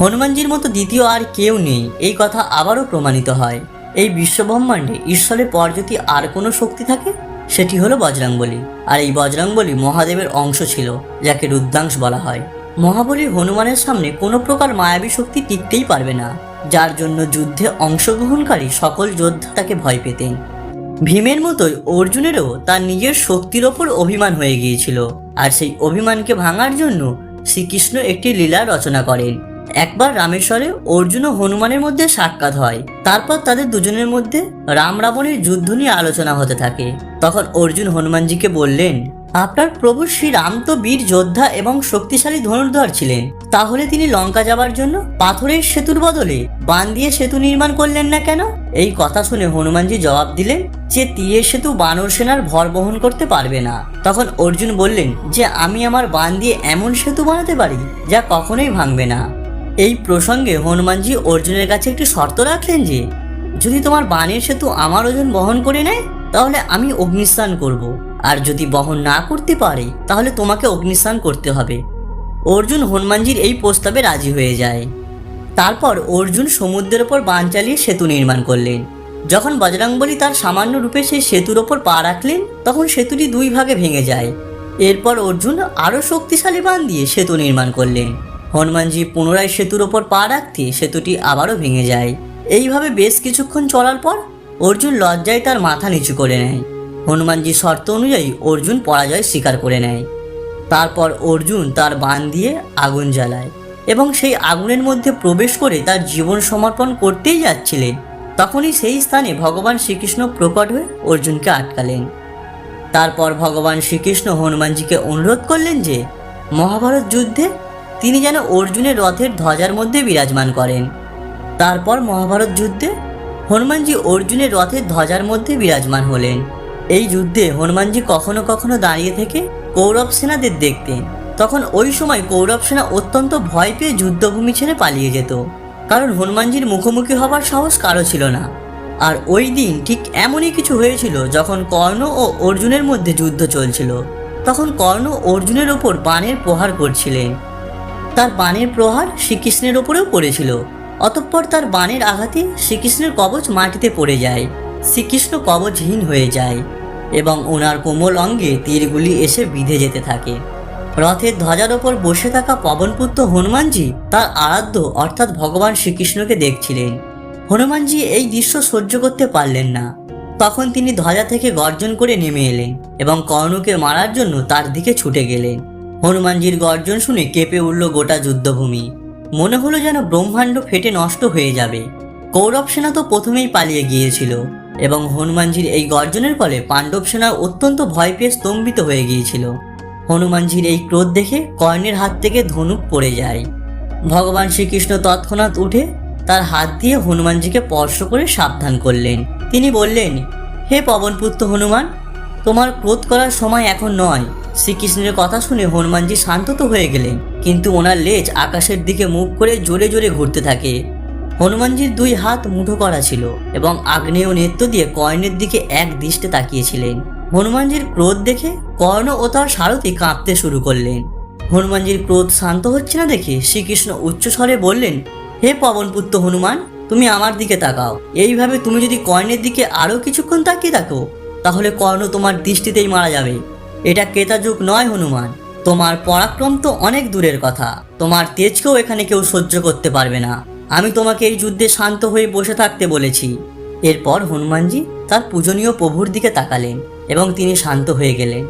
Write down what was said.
হনুমানজির মতো দ্বিতীয় আর কেউ নেই। এই কথা আবারও প্রমাণিত হয়। এই বিশ্বব্রহ্মাণ্ডে ঈশ্বরের পর যদি আর কোনো শক্তি থাকে, সেটি হলো বজরাঙ্গলী আর এই বজরাঙ্গলী মহাদেবের অংশ ছিল, যাকে রুদ্রাংশ বলা হয়। মহাবলী হনুমানের সামনে কোনো প্রকার মায়াবী শক্তি টিকতেই পারবে না, যার জন্য যুদ্ধে অংশগ্রহণকারী সকল যোদ্ধা তাকে ভয় পেতেন। ভীমের মতোই অর্জুনেরও তার নিজের শক্তির ওপর অভিমান হয়ে গিয়েছিল। আর সেই অভিমানকে ভাঙার জন্য শ্রীকৃষ্ণ একটি লীলা রচনা করেন। একবার রামেশ্বরে অর্জুন ও হনুমানের মধ্যে সাক্ষাৎ হয়। তারপর তাদের দুজনের মধ্যে রাম রাবণের যুদ্ধ নিয়ে আলোচনা হতে থাকে। তখন অর্জুন হনুমানজিকে বললেন, আপনার প্রভু শ্রী রাম তো বীর যোদ্ধা এবং শক্তিশালী ধনুর্ধর ছিলেন। তাহলে তিনি লঙ্কা যাবার জন্য পাথরের সেতুর বদলে বান দিয়ে সেতু নির্মাণ করলেন না কেন? এই কথা শুনে হনুমানজি জবাব দিলেন যে, তীরের সেতু বানর সেনার ভর বহন করতে পারবে না। তখন অর্জুন বললেন, যে, আমি আমার বান দিয়ে এমন সেতু বানাতে পারি যা কখনোই ভাঙবে না। এই প্রসঙ্গে হনুমানজি অর্জুনের কাছে একটি শর্ত রাখলেন যে, যদি তোমার বানের সেতু আমার ওজন বহন করে নেয়, তাহলে আমি অগ্নিস্নান করব। আর যদি বহন না করতে পারে, তাহলে তোমাকে অগ্নিস্নান করতে হবে। অর্জুন হনুমানজির এই প্রস্তাবে রাজি হয়ে যায়। তারপর অর্জুন সমুদ্রের ওপর বান চালিয়ে সেতু নির্মাণ করলেন। যখন বজরাঙ্গবলী তার সামান্য রূপে সেই সেতুর ওপর পা রাখলেন, তখন সেতুটি দুই ভাগে ভেঙে যায়। এরপর অর্জুন আরও শক্তিশালী বান দিয়ে সেতু নির্মাণ করলেন। হনুমানজি পুনরায় সেতুর ওপর পা রাখতে সেতুটি আবারও ভেঙে যায়। এইভাবে বেশ কিছুক্ষণ চলার পর অর্জুন লজ্জায় তার মাথা নিচু করে নেয়। হনুমানজি শর্ত অনুযায়ী অর্জুন পরাজয় স্বীকার করে নেয়। তারপর অর্জুন তার বান দিয়ে আগুন জ্বালায় এবং সেই আগুনের মধ্যে প্রবেশ করে তার জীবন সমর্পণ করতেই যাচ্ছিলেন। তখনই সেই স্থানে ভগবান শ্রীকৃষ্ণ প্রকট হয়ে অর্জুনকে আটকালেন। তারপর ভগবান শ্রীকৃষ্ণ হনুমানজিকে অনুরোধ করলেন যে, মহাভারত যুদ্ধে তিনি যেন অর্জুনের রথের ধ্বজার মধ্যে বিরাজমান করেন। তারপর মহাভারত যুদ্ধে হনুমানজি অর্জুনের রথের ধ্বজার মধ্যে বিরাজমান হলেন। এই যুদ্ধে হনুমানজি কখনো কখনো দাঁড়িয়ে থেকে কৌরব সেনাদের দেখতেন। তখন ওই সময় কৌরব সেনা অত্যন্ত ভয় পেয়ে যুদ্ধভূমি ছেড়ে পালিয়ে যেত। কারণ হনুমানজির মুখোমুখি হবার সাহস কারও ছিল না। আর ওই দিন ঠিক এমনই কিছু হয়েছিল যখন কর্ণ ও অর্জুনের মধ্যে যুদ্ধ চলছিল। তখন কর্ণ অর্জুনের ওপর বাণের প্রহার করছিলেন। তার বাণের প্রহার শ্রীকৃষ্ণের ওপরেও পড়েছিল। অতঃপর তার বাণের আঘাতে শ্রীকৃষ্ণের কবচ মাটিতে পড়ে যায়। শ্রীকৃষ্ণ কবচহীন হয়ে যায় এবং ওনার কোমল অঙ্গে তীরগুলি এসে বিঁধে যেতে থাকে। রথের ধ্বজার ওপর বসে থাকা পবনপুত্র হনুমানজি তার আরাধ্য অর্থাৎ ভগবান শ্রীকৃষ্ণকে দেখছিলেন। হনুমানজি এই দৃশ্য সহ্য করতে পারলেন না। তখন তিনি ধ্বজা থেকে গর্জন করে নেমে এলেন এবং কর্ণকে মারার জন্য তার দিকে ছুটে গেলেন। হনুমানজির গর্জন শুনে কেঁপে উঠল গোটা যুদ্ধভূমি। মনে হলো যেন ব্রহ্মাণ্ড ফেটে নষ্ট হয়ে যাবে। কৌরব সেনা তো প্রথমেই পালিয়ে গিয়েছিল, এবং হনুমানজির এই গর্জনের ফলে পাণ্ডব সেনা অত্যন্ত ভয় পেয়ে স্তম্ভিত হয়ে গিয়েছিল। হনুমানজির এই ক্রোধ দেখে কর্ণের হাত থেকে ধনুক পড়ে যায়। ভগবান শ্রীকৃষ্ণ তৎক্ষণাৎ উঠে তার হাত দিয়ে হনুমানজিকে স্পর্শ করে সাবধান করলেন। তিনি বললেন, হে পবনপুত্র হনুমান, তোমার ক্রোধ করার সময় এখন নয়। শ্রীকৃষ্ণের কথা শুনে হনুমানজি শান্ত তো হয়ে গেলেন, কিন্তু ওনার লেজ আকাশের দিকে মুখ করে জোরে জোরে ঘুরতে থাকে। হনুমানজির দুই হাত মুঠো করা ছিল এবং আগ্নেয় নেত্র দিয়ে কর্ণের দিকে এক দৃষ্টে তাকিয়েছিলেন। হনুমানজির ক্রোধ দেখে কর্ণ ও তার সারথি কাঁপতে শুরু করলেন। হনুমানজির ক্রোধ শান্ত হচ্ছে না দেখে শ্রীকৃষ্ণ উচ্চস্বরে বললেন, হে পবনপুত্র হনুমান, তুমি আমার দিকে তাকাও। এইভাবে তুমি যদি কর্ণের দিকে আরও কিছুক্ষণ তাকিয়ে থাকো, তাহলে কর্ণ তোমার দৃষ্টিতেই মারা যাবে। এটা কেতা যুগ নয়, হনুমান। তোমার পরাক্রম তো অনেক দূরের কথা। তোমার তেজকেও এখানে কেউ সহ্য করতে পারবে না। আমি তোমাকে এই যুদ্ধে শান্ত হয়ে বসে থাকতে বলেছি। এরপর হনুমানজি তার পূজনীয় প্রভুর দিকে তাকালেন এবং তিনি শান্ত হয়ে গেলেন।